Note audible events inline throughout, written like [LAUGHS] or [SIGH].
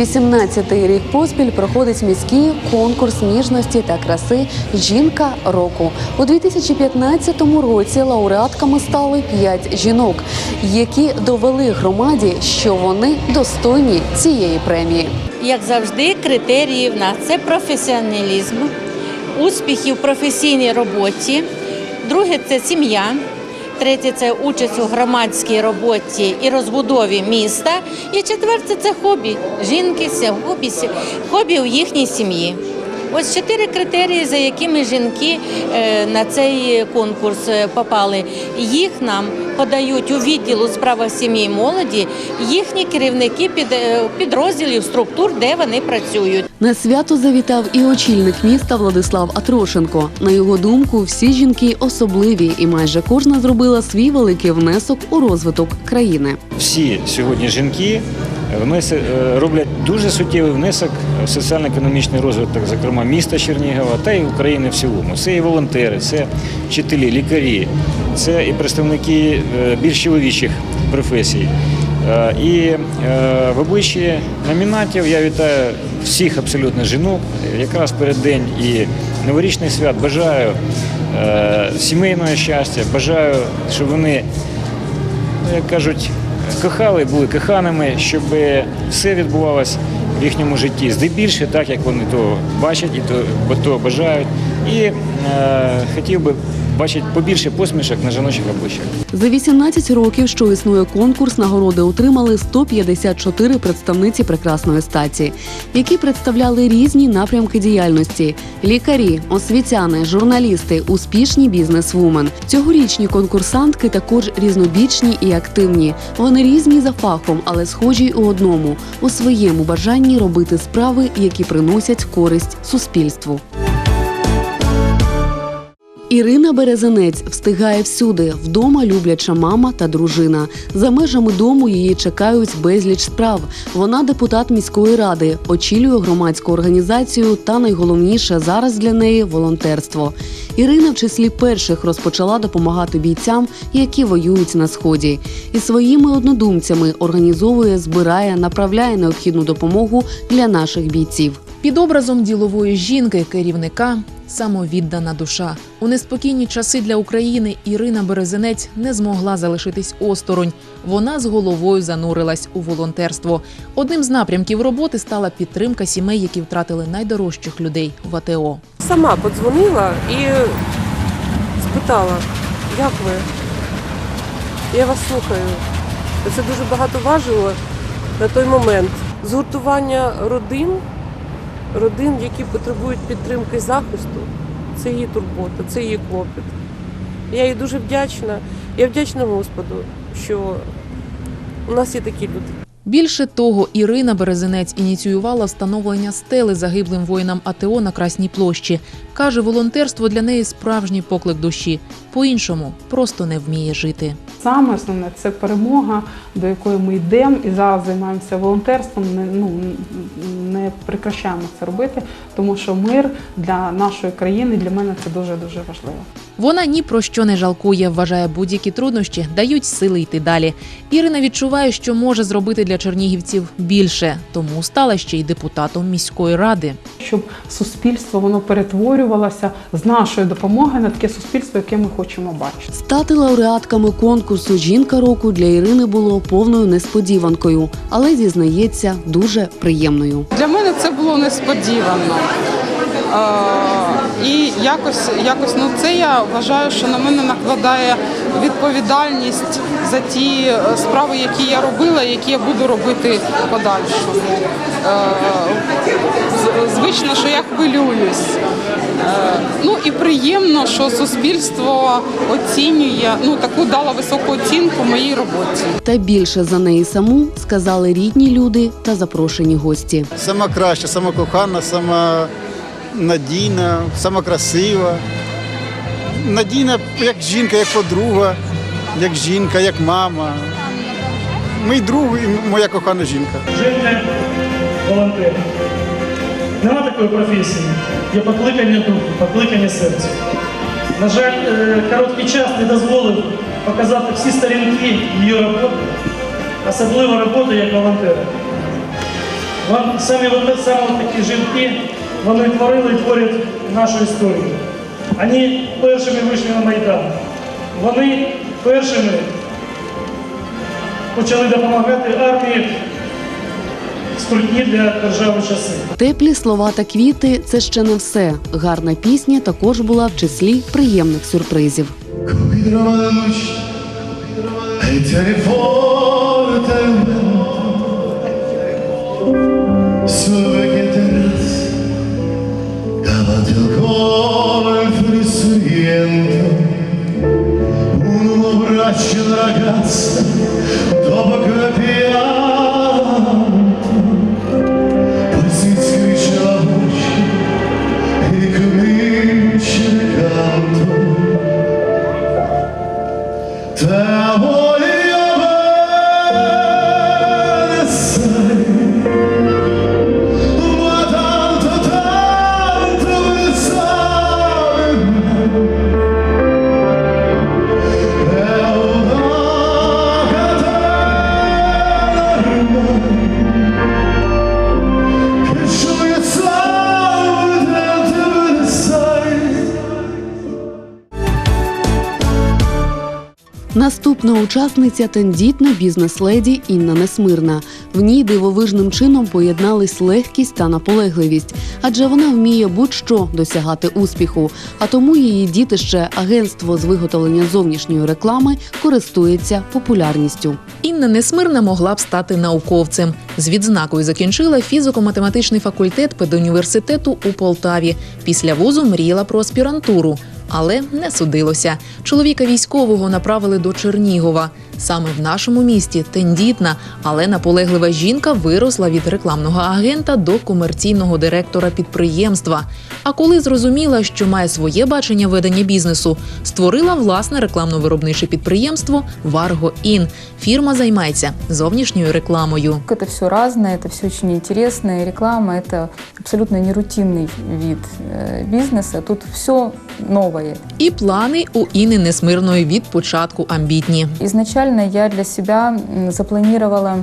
18-й рік поспіль проходить міський конкурс ніжності та краси Жінка року. У 2015 році лауреатками стали 5 жінок, які довели громаді, що вони достойні цієї премії. Як завжди, критерії в нас це професіоналізм, успіхи в професійній роботі. Друге це сім'я. Третє це участь у громадській роботі і розбудові міста. І четверте це хобі. Жінки, хобі, хобі у їхній сім'ї. Ось чотири критерії, за якими жінки е, на цей конкурс е, попали. Їх нам подають у відділ у справах сім'ї і молоді їхні керівники під, е, підрозділів структур, де вони працюють. На свято завітав і очільник міста Владислав Атрошенко. На його думку, всі жінки особливі, і майже кожна зробила свій великий внесок у розвиток країни. всі сьогодні жінки внесе- е, роблять дуже суттєвий внесок в соціально-економічний розвиток, зокрема міста Чернігова та й України в цілому. Це і волонтери, це вчителі, лікарі, це і представники е, більш чоловічих професій. Е, І в обличчі номінантів я вітаю всіх абсолютно жінок. Якраз перед день і новорічних свят бажаю сімейного щастя, бажаю, щоб вони ну, як кажуть, кохали, були коханими, щоб все відбувалося в їхньому житті. Здебільше так, як вони то бачать і то, то бажають. І е, хотів би бачити побільше посмішок на жіночих обличчях. За 18 років, що існує конкурс, нагороди отримали 154 представниці прекрасної статі, які представляли різні напрямки діяльності: лікарі, освітяни, журналісти, успішні бізнесвумен. Цьогорічні конкурсантки також різнобічні і активні. Вони різні за фахом, але схожі у одному у своєму бажанні робити справи, які приносять користь суспільству. Ірина Березанець встигає всюди. Вдома любляча мама та дружина. За межами дому її чекають безліч справ. Вона депутат міської ради, очолює громадську організацію та найголовніше зараз для неї волонтерство. Ірина в числі перших розпочала допомагати бійцям, які воюють на сході, і своїми однодумцями організовує, збирає, направляє необхідну допомогу для наших бійців. Під образом ділової жінки, керівника, самовіддана душа. У неспокійні часи для України Ірина Березенець не змогла залишитись осторонь. Вона з головою занурилась у волонтерство. Одним з напрямків роботи стала підтримка сімей, які втратили найдорожчих людей в АТО. Сама подзвонила і спитала, як ви? Я вас слухаю. Це дуже багато важило на той момент. Згуртування родин, родин, які потребують підтримки і захисту, це її турбота, це її клопіт. Я їй дуже вдячна. Я вдячна Господу, що у нас є такі люди. Більше того, Ірина Березенець ініціювала встановлення стели загиблим воїнам АТО на Красній площі. Каже, волонтерство для неї справжній поклик душі. По-іншому просто не вміє жити. Саме основне це перемога, до якої ми йдемо і зараз займаємося волонтерством. Не, ну, не прекращаємо це робити, тому що мир для нашої країни для мене це дуже дуже важливо. Вона ні про що не жалкує, вважає будь-які труднощі, дають сили йти далі. Ірина відчуває, що може зробити для чернігівців більше, тому стала ще й депутатом міської ради. Щоб суспільство воно перетворювалося з нашої допомоги на таке суспільство, яке ми хочемо бачити. Стати лауреатками конкурсу Жінка року для Ірини було повною несподіванкою, але зізнається дуже приємною. Для мене це було несподівано. Е, І якось, якось ну це я вважаю, що на мене накладає відповідальність за ті е, справи, які я робила, які я буду робити в подальшому. Е, Звично, що я хвилююсь. Ну і приємно, що суспільство оцінює, ну таку дало високу оцінку моїй роботі. Та більше за неї саму сказали рідні люди та запрошені гості. Сама краща, сама кохана, сама надійна, сама. Надійна як жінка, як подруга, як жінка, як мама. Мій друг і моя кохана жінка. Жінка волонтер. Нема такої професії. Є покликання духу, покликання серця. На жаль, е, короткий час не дозволив показати всі сторінки її роботи, особливо роботи як волонтера. Самі, от, саме такі жінки, вони творили і творять нашу історію. Вони першими вийшли на Майдан. Вони першими почали допомагати армії скрутні для держави часи. Теплі слова та квіти це ще не все. Гарна пісня також була в числі приємних сюрпризів. Cuidrova la luce davanti al cuore il frisuriento un uomo ragazza dopo che è Наступна учасниця тендітна бізнес-леді Інна Несмирна. В ній дивовижним чином поєднались легкість та наполегливість, адже вона вміє будь-що досягати успіху. А тому її дітище агентство з виготовлення зовнішньої реклами користується популярністю. Інна Несмирна могла б стати науковцем. З відзнакою закінчила фізико-математичний факультет педуніверситету у Полтаві. Після вузу мріяла про аспірантуру. Але не судилося. Чоловіка військового направили до Чернігова. Саме в нашому місті тендітна, але наполеглива жінка виросла від рекламного агента до комерційного директора підприємства. А коли зрозуміла, що має своє бачення ведення бізнесу, створила власне рекламно-виробниче підприємство Варго Ін. Фірма займається зовнішньою рекламою. Это все разное, это все очень интересно. И реклама – это абсолютно не рутинный вид э, бизнеса. Тут все новое. І плани у Інни Несмирної від початку амбітні. Изначально я для себя м, запланировала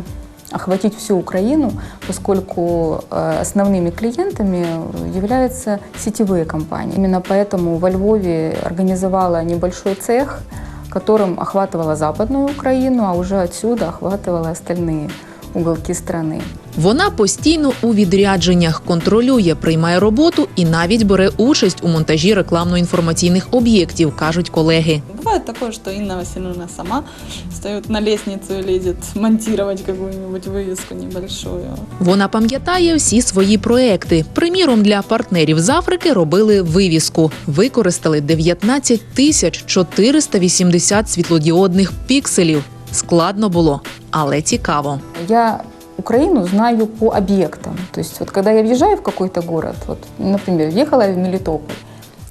охватить всю Украину, поскольку э, основными клиентами являются сетевые компании. Именно поэтому во Львове организовала небольшой цех, которым охватывала Западную Украину, а уже отсюда охватывала остальные уголки страны. Вона постійно у відрядженнях контролює, приймає роботу і навіть бере участь у монтажі рекламно-інформаційних об'єктів, кажуть колеги. Бывает такое, что Инна Васильевна сама встает на лестницу и лезет монтировать какую-нибудь вывеску небольшую. Вона пам'ятає всі свої проекти. Приміром, для партнерів з Африки робили вивіску. Використали 19 тисяч 480 світлодіодних пікселів. Складно було, але цікаво. Я Украину знаю по объектам. То есть вот когда я въезжаю в какой-то город, вот, например, въехала я в Мелитополь,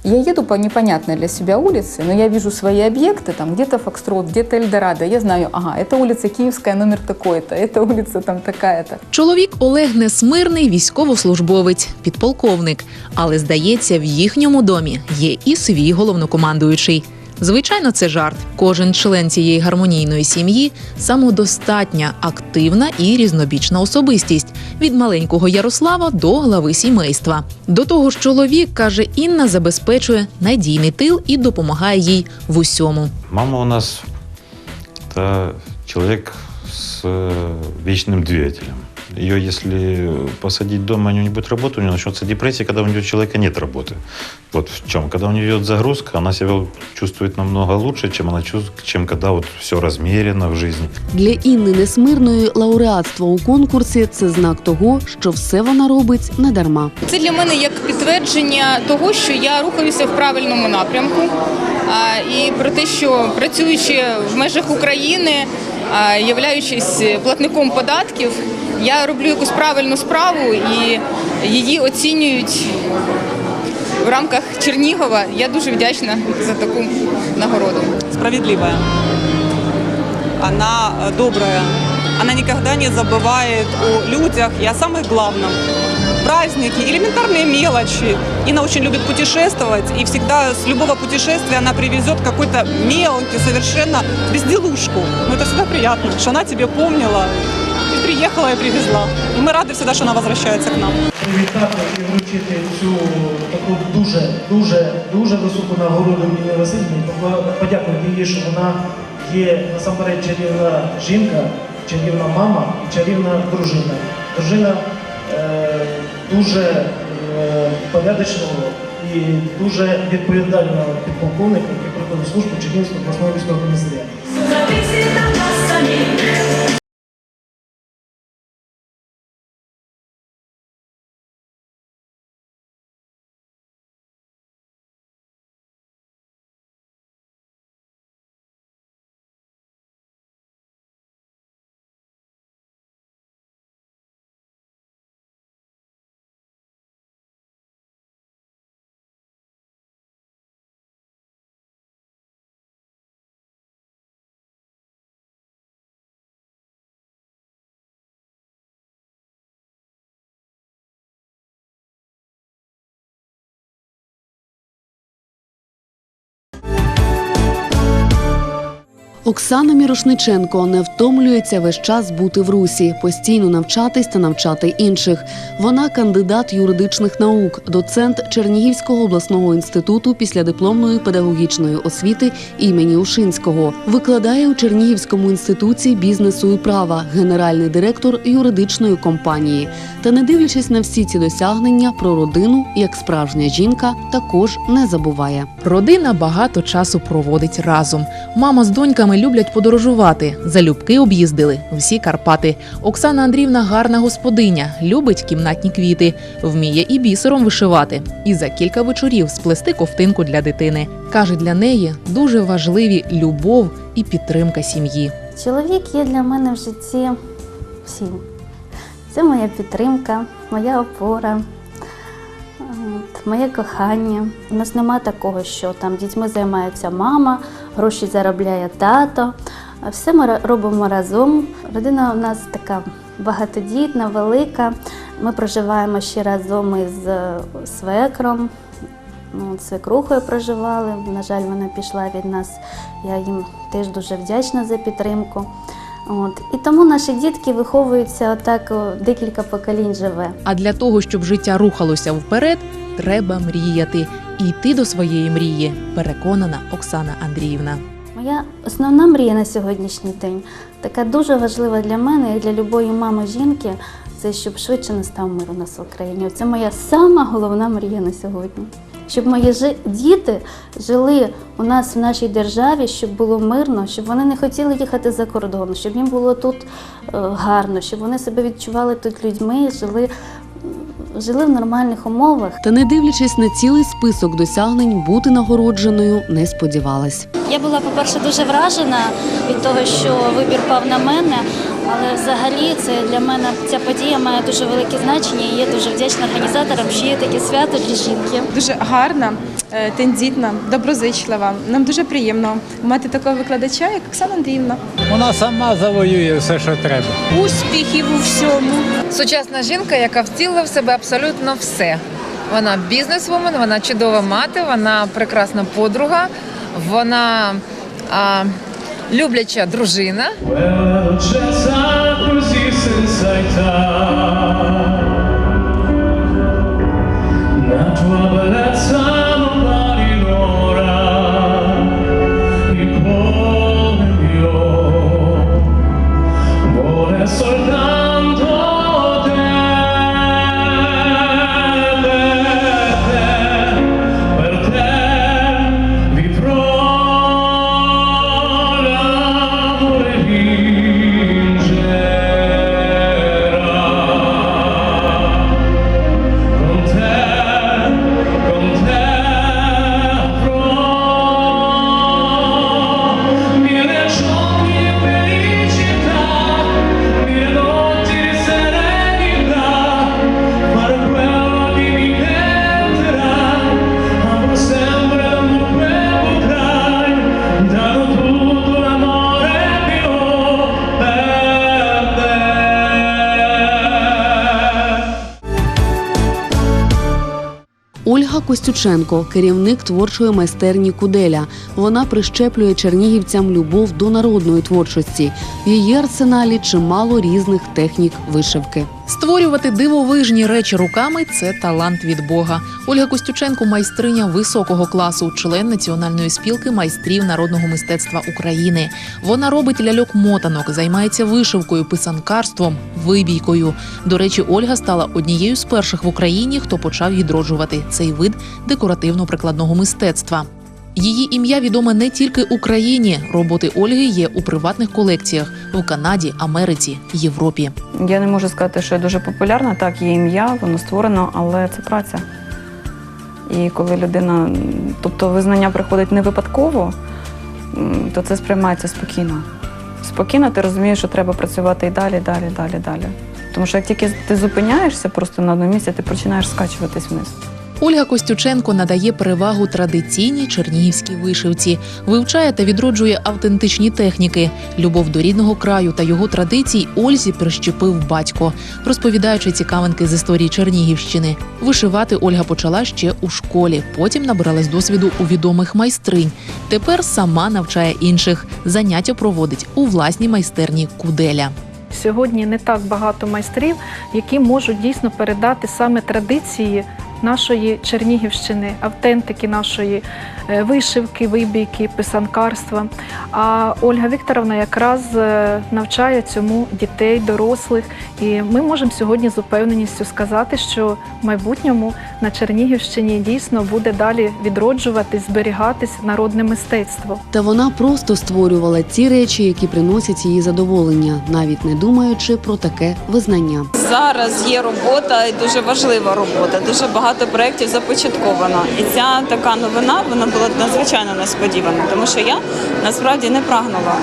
я еду по непонятной для себя улице, но я вижу свои объекты, там где-то Фокстрот, где-то Эльдорадо. Я знаю, ага, это улица Киевская, номер такой-то, это улица там такая-то. Чоловік Олег Несмирний військовослужбовець, підполковник. Але здається, в їхньому домі є і свій головнокомандуючий. Звичайно, це жарт. Кожен член цієї гармонійної сім'ї самодостатня, активна і різнобічна особистість від маленького Ярослава до глави сімейства. До того ж, чоловік каже, Інна забезпечує надійний тил і допомагає їй в усьому. Мама у нас это человек с э, вечным двигателем. Ее, если посадить дома, у нее не будет работы, у нее начнется депрессия, когда у нее человека нет работы. Вот в чем. Когда у нее идет загрузка, она себя чувствует намного лучше, чем она чувствует, чем когда вот все размерено в жизни. Для Інни Несмирної лауреатство у конкурсі це знак того, що все вона робить не дарма. Це для мене як підтвердження того, що я рухаюся в правильному напрямку. А, І про те, що працюючи в межах України, являючись платником податків, я роблю якусь правильну справу і її оцінюють в рамках Чернігова. Я дуже вдячна за таку нагороду. Справедливая. Она э, добрая. Она никогда не забывает о людях и о самых главном. Праздники, элементарные мелочи. Инна очень любит путешествовать, и всегда с любого путешествия она привезет какой-то мелкий, совершенно безделушку. Но это всегда приятно, что она тебе помнила. И приехала и привезла. И мы рады всегда, что она возвращается к нам. привітати і вручити цю таку дуже, дуже, дуже високу нагороду Ніні Васильівні. Подякувати їй, що вона є насамперед чарівна жінка, чарівна мама і чарівна дружина. Дружина е, дуже е, порядочного і дуже відповідального підполковника, який проходив службу Чернігівського обласного військового комісаріату. Оксана Мірошниченко не втомлюється весь час бути в русі, постійно навчатись та навчати інших. Вона кандидат юридичних наук, доцент Чернігівського обласного інституту післядипломної педагогічної освіти імені Ушинського. Викладає у Чернігівському інституті бізнесу і права, генеральний директор юридичної компанії. Та не дивлячись на всі ці досягнення, про родину, як справжня жінка, також не забуває. Родина багато часу проводить разом. Мама з доньками люблять подорожувати. Залюбки об'їздили всі Карпати. Оксана Андріївна гарна господиня, любить кімнатні квіти, вміє і бісером вишивати. І за кілька вечорів сплести ковтинку для дитини. Каже, для неї дуже важливі любов і підтримка сім'ї. Чоловік є для мене в житті всім. Це моя підтримка, моя опора, моє кохання. У нас нема такого, що там дітьми займається мама, гроші заробляє тато. Все ми робимо разом. Родина у нас така багатодітна, велика. Ми проживаємо ще разом із е, свекром. Ну, свекрухою проживали. На жаль, вона пішла від нас. Я їм теж дуже вдячна за підтримку. От. І тому наші дітки виховуються отак, декілька поколінь живе. А для того, щоб життя рухалося вперед, треба мріяти і йти до своєї мрії. Переконана Оксана Андріївна. Моя основна мрія на сьогоднішній день, така дуже важлива для мене і для любої мами жінки, це щоб швидше настав мир у нас в Україні. Це моя сама головна мрія на сьогодні. Щоб мої жи- діти жили у нас в нашій державі, щоб було мирно, щоб вони не хотіли їхати за кордон, щоб їм було тут е, гарно, щоб вони себе відчували тут людьми, жили, жили в нормальних умовах. Та не дивлячись на цілий список досягнень, бути нагородженою не сподівалась. Я була, по-перше, дуже вражена від того, що вибір пав на мене, але взагалі це для мене ця подія має дуже велике значення і я дуже вдячна організаторам, що є таке свято для жінки. Дуже гарна, е, тендітна, доброзичлива. Нам дуже приємно мати такого викладача, як Оксана Андріївна. Вона сама завоює все, що треба. Успіхів у всьому. Сучасна жінка, яка втілила в себе абсолютно все. Вона бізнесвумен, вона чудова мати, вона прекрасна подруга, вона а, любляча дружина. Well, Костюченко, керівник творчої майстерні Куделя. Вона прищеплює чернігівцям любов до народної творчості. Її арсеналі чимало різних технік вишивки. Створювати дивовижні речі руками це талант від Бога. Ольга Костюченко майстриня високого класу, член Національної спілки майстрів народного мистецтва України. Вона робить ляльок мотанок, займається вишивкою, писанкарством, вибійкою. До речі, Ольга стала однією з перших в Україні, хто почав відроджувати цей вид декоративно-прикладного мистецтва. Її ім'я відоме не тільки Україні. Роботи Ольги є у приватних колекціях в Канаді, Америці, Європі. Я не можу сказати, що я дуже популярна. Так, є ім'я, воно створено, але це праця. І коли людина, тобто визнання приходить не випадково, то це сприймається спокійно. Спокійно ти розумієш, що треба працювати і далі, далі, далі, далі. Тому що як тільки ти зупиняєшся просто на одному місці, ти починаєш скачуватись вниз. Ольга Костюченко надає перевагу традиційній чернігівській вишивці, вивчає та відроджує автентичні техніки. Любов до рідного краю та його традицій Ользі прищепив батько, розповідаючи цікавинки з історії Чернігівщини. Вишивати Ольга почала ще у школі. Потім набиралась досвіду у відомих майстринь. Тепер сама навчає інших. Заняття проводить у власній майстерні Куделя. Сьогодні не так багато майстрів, які можуть дійсно передати саме традиції нашої Чернігівщини, автентики нашої е, вишивки, вибійки, писанкарства. А Ольга Вікторовна якраз е, навчає цьому дітей, дорослих. І ми можемо сьогодні з упевненістю сказати, що в майбутньому на Чернігівщині дійсно буде далі відроджуватись, зберігатись народне мистецтво. Та вона просто створювала ті речі, які приносять їй задоволення, навіть не думаючи про таке визнання. Зараз є робота і дуже важлива робота. Дуже багато проєктів започатковано. І ця така новина вона була надзвичайно несподівана, тому що я насправді не прагнула.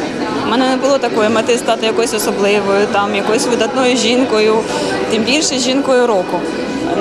У мене не було такої мети стати якоюсь особливою, там якоюсь видатною жінкою, тим більше жінкою року.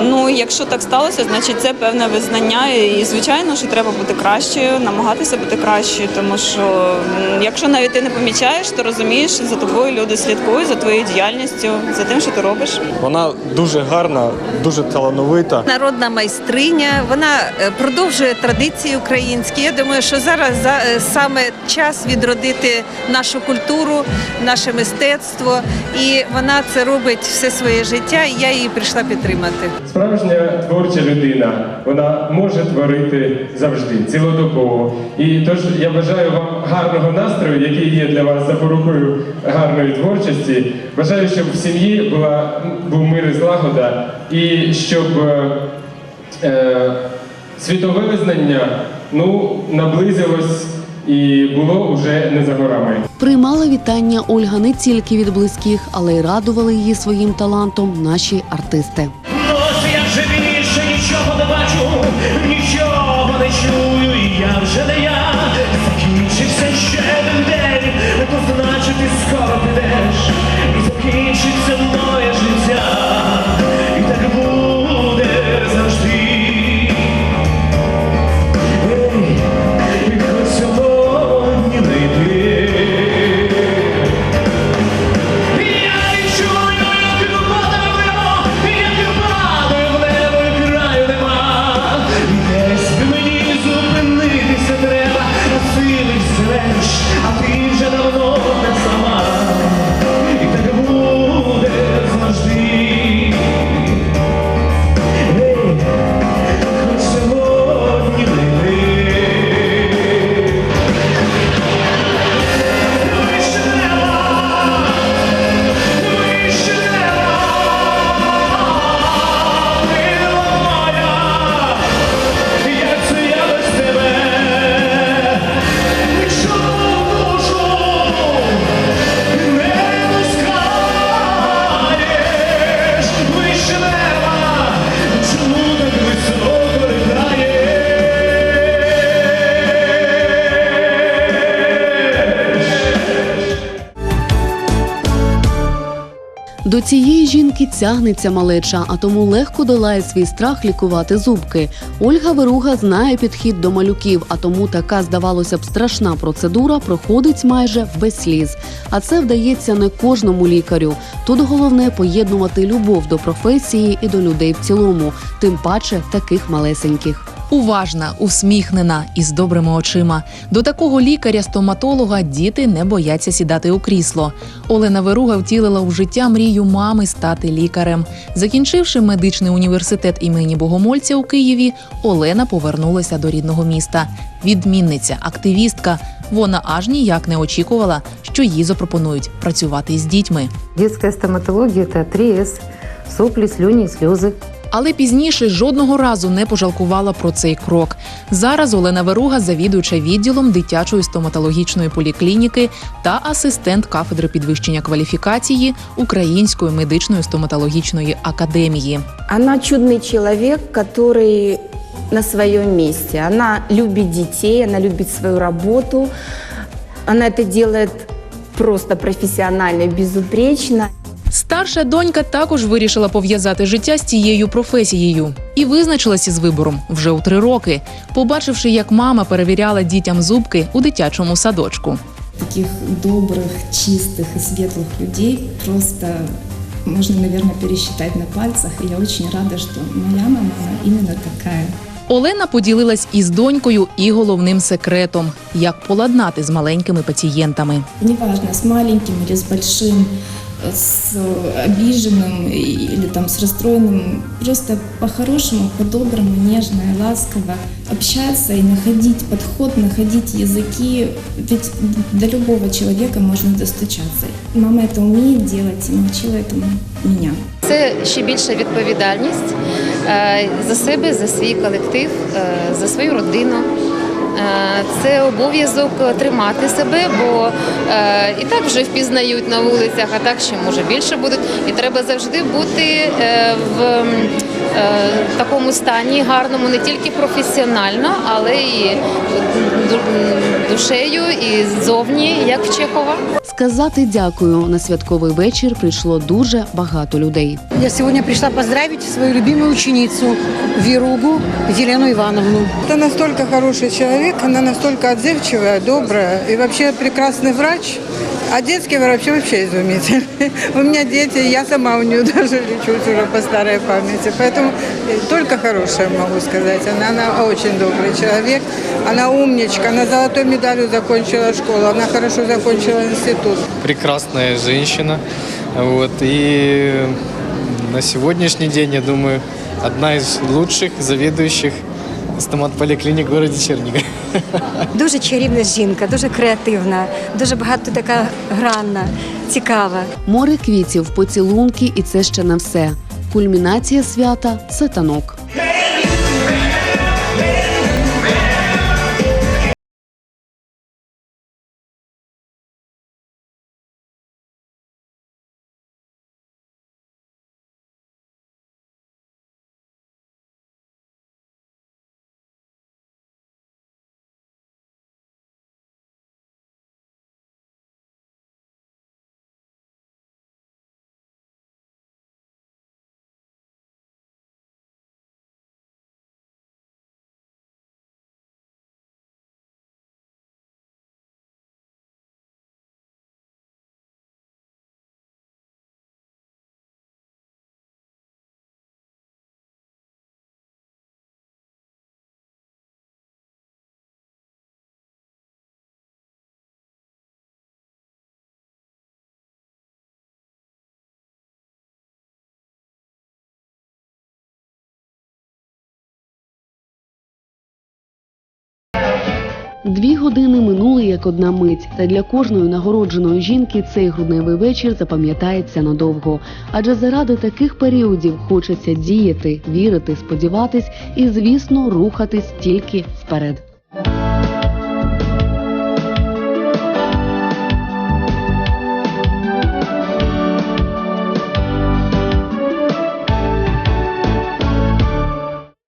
Ну, якщо так сталося, значить це певне визнання. І звичайно, що треба бути кращою, намагатися бути кращою, тому що якщо навіть ти не помічаєш, то розумієш, що за тобою люди слідкують за твоєю діяльністю, за тим, що ти робиш. Вона дуже гарна, дуже талановита. Народна майстриня, вона е, продовжує традиції українські. Я думаю, що зараз за- е, саме час відродити нашу культуру, наше мистецтво, і вона це робить все своє життя. І я її прийшла підтримати. Справжня творча людина, вона може творити завжди, цілодобово. І тож я бажаю вам гарного настрою, який є для вас запорукою гарної творчості. Бажаю, щоб в сім'ї була був мир і злагода, і щоб е, е, світове визнання ну, наблизилось і було уже не за горами. Приймала вітання Ольга не тільки від близьких, але й радували її своїм талантом наші артисти. Чую, і я цієї тягнеться малеча, а тому легко долає свій страх лікувати зубки. Ольга Вируга знає підхід до малюків, а тому така, здавалося б, страшна процедура проходить майже без сліз. А це вдається не кожному лікарю. Тут головне поєднувати любов до професії і до людей в цілому, тим паче таких малесеньких. Уважна, усміхнена і з добрими очима. До такого лікаря-стоматолога діти не бояться сідати у крісло. Олена Веруга втілила в життя мрію мами стати лікарем. Закінчивши медичний університет імені Богомольця у Києві, Олена повернулася до рідного міста. Відмінниця, активістка. Вона аж ніяк не очікувала, що їй запропонують працювати з дітьми. Детская стоматология – это 3С – сопли, слюни, слезы Але пізніше жодного разу не пожалкувала про цей крок. Зараз Олена Веруга завідуюча відділом дитячої стоматологічної поліклініки та асистент кафедри підвищення кваліфікації Української медичної стоматологічної академії. Она чудный человек, который на своем месте. Она любит детей, она любит свою работу. Она это делает просто профессионально, безупречно. Старша донька також вирішила пов'язати життя з цією професією і визначилася з вибором вже у три роки, побачивши, як мама перевіряла дітям зубки у дитячому садочку. Таких добрых, чистых и светлых людей просто можно, наверное, пересчитать на пальцах. И я очень рада, что моя мама она именно такая. Олена поділилась із донькою і головним секретом, як поладнати з маленькими пацієнтами. Неважно, с маленьким или с большим, с обиженным или там с расстроенным, просто по-хорошему, по-доброму, нежно и ласково общаться и находить подход, находить языки. Ведь до любого человека можно достучаться. Мама это умеет делать и научила этому меня. Це ще більша відповідальність е, за себе, за свій колектив, е, за свою родину. Е, Це обов'язок тримати себе, бо е, і так вже впізнають на вулицях, а так ще може більше будуть. І треба завжди бути е, в такому стані гарному, не тільки професіонально, але ду- душею, і ззовні, як в Чехова. Сказати дякую на святковий вечір прийшло дуже багато людей. Я сегодня пришла поздравить свою любимую ученицу Виругу Елену Ивановну. Это настолько хороший человек, она настолько отзывчивая, добрая и вообще прекрасный врач. А детский врач вообще изумительный. [LAUGHS] У меня дети, я сама у нее [LAUGHS] даже лечусь уже по старой памяти. Поэтому э, только хорошее могу сказать. Она, она очень добрый человек, она умничка, она золотой медалью закончила школу, она хорошо закончила институт. Прекрасная женщина. Вот, и на сегодняшний день, я думаю, одна из лучших заведующих стоматполиклиник в городі Черніга. Дуже чарівна жінка, дуже креативна, дуже багато така гранна, цікава. Море квітів, поцілунки, і це ще не все. Кульмінація свята це танок. Дві години минули як одна мить, та для кожної нагородженої жінки цей грудневий вечір запам'ятається надовго. Адже заради таких періодів хочеться діяти, вірити, сподіватись і, звісно, рухатись тільки вперед.